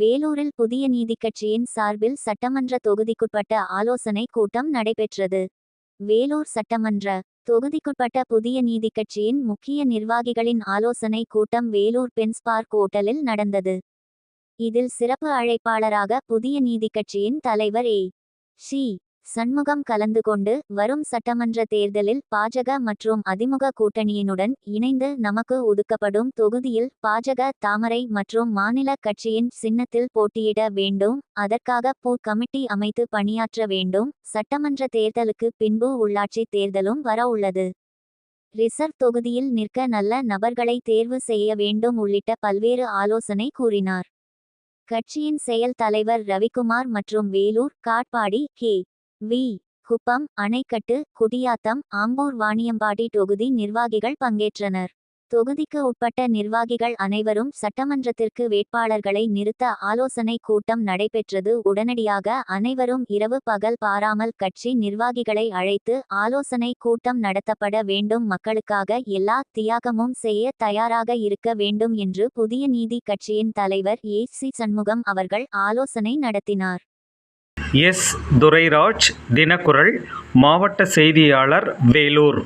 வேலூரில் புதிய நீதிக் கட்சியின் சார்பில் சட்டமன்ற தொகுதிக்குட்பட்ட ஆலோசனை கூட்டம் நடைபெற்றது. வேலூர் சட்டமன்ற தொகுதிக்குட்பட்ட புதிய நீதிக் கட்சியின் முக்கிய நிர்வாகிகளின் ஆலோசனை கூட்டம் வேலூர் பென்ஸ் பார்க் ஓட்டலில் நடந்தது. இதில் சிறப்பு அழைப்பாளராக புதிய நீதிக் கட்சியின் தலைவர் ஏ. ஷி சண்முகம் கலந்து கொண்டு வரும் சட்டமன்ற தேர்தலில் பாஜக மற்றும் அதிமுக கூட்டணியினுடன் இணைந்து நமக்கு ஒதுக்கப்படும் தொகுதியில் பாஜக தாமரை மற்றும் மாநில கட்சியின் சின்னத்தில் போட்டியிட வேண்டும். அதற்காக பூ கமிட்டி அமைத்து பணியாற்ற வேண்டும். சட்டமன்ற தேர்தலுக்கு பின்பு உள்ளாட்சி தேர்தலும் வர உள்ளது. ரிசர்வ் தொகுதியில் நிற்க நல்ல நபர்களை தேர்வு செய்ய வேண்டும் உள்ளிட்ட பல்வேறு ஆலோசனை கூறினார். கட்சியின் செயல் தலைவர் ரவிக்குமார் மற்றும் வேலூர் காட்பாடி கே. வி. குப்பம் அணைக்கட்டு குடியாத்தம் ஆம்பூர் வாணியம்பாடி தொகுதி நிர்வாகிகள் பங்கேற்றனர். தொகுதிக்கு உட்பட்ட நிர்வாகிகள் அனைவரும் சட்டமன்றத்திற்கு வேட்பாளர்களை நிறுத்த ஆலோசனை கூட்டம் நடைபெற்றது. உடனடியாக அனைவரும் இரவு பகல் பாராமல் கட்சி நிர்வாகிகளை அழைத்து ஆலோசனை கூட்டம் நடத்தப்பட வேண்டும். மக்களுக்காக எல்லா தியாகமும் செய்ய தயாராக இருக்க வேண்டும் என்று புதிய நீதி கட்சியின் தலைவர் ஏ. சி. சண்முகம் அவர்கள் ஆலோசனை நடத்தினார். எஸ். துரைராஜ் தினக்குரல் மாவட்ட செய்தியாளர் வேலூர்.